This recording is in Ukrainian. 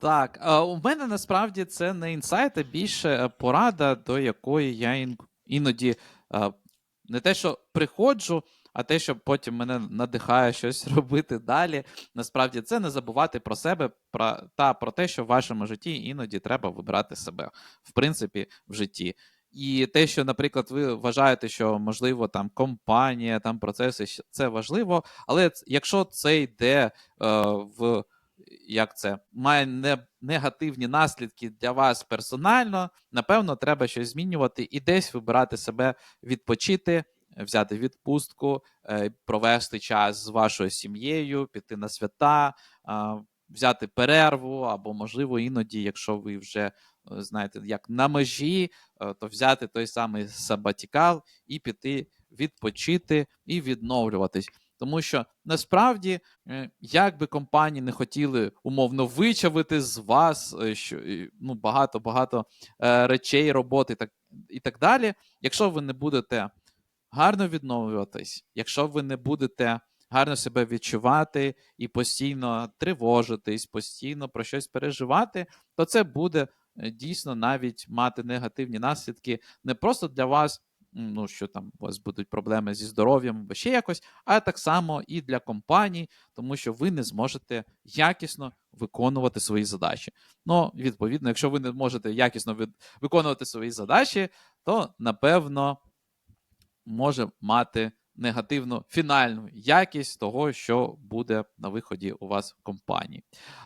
Так, е, у мене насправді це не інсайт, а більше е, порада, до якої я ін- іноді е, не те, що приходжу, а те, що потім мене надихає щось робити далі. Насправді це не забувати про себе про, та про те, що в вашому житті іноді треба вибирати себе, в принципі, в житті. І те, що, наприклад, ви вважаєте, що можливо там компанія, там процеси, це важливо, але якщо це йде е, в як це має не, негативні наслідки для вас персонально, напевно, треба щось змінювати і десь вибирати себе, відпочити, взяти відпустку, е, провести час з вашою сім'єю, піти на свята, взяти перерву, або, можливо, іноді, якщо ви вже е, знаєте, як на межі, е, то взяти той самий сабатікал і піти відпочити і відновлюватись. Тому що насправді, е, як би компанії не хотіли умовно вичавити з вас е, що, ну, багато-багато е, речей, роботи так, і так далі, якщо ви не будете гарно відновлюватись, якщо ви не будете гарно себе відчувати і постійно тривожитись, постійно про щось переживати, то це буде дійсно навіть мати негативні наслідки не просто для вас, ну що там у вас будуть проблеми зі здоров'ям або ще якось, а так само і для компаній, тому що ви не зможете якісно виконувати свої задачі. Ну, відповідно, якщо ви не можете якісно виконувати свої задачі, то напевно може мати негативну фінальну якість того, що буде на виході у вас в компанії.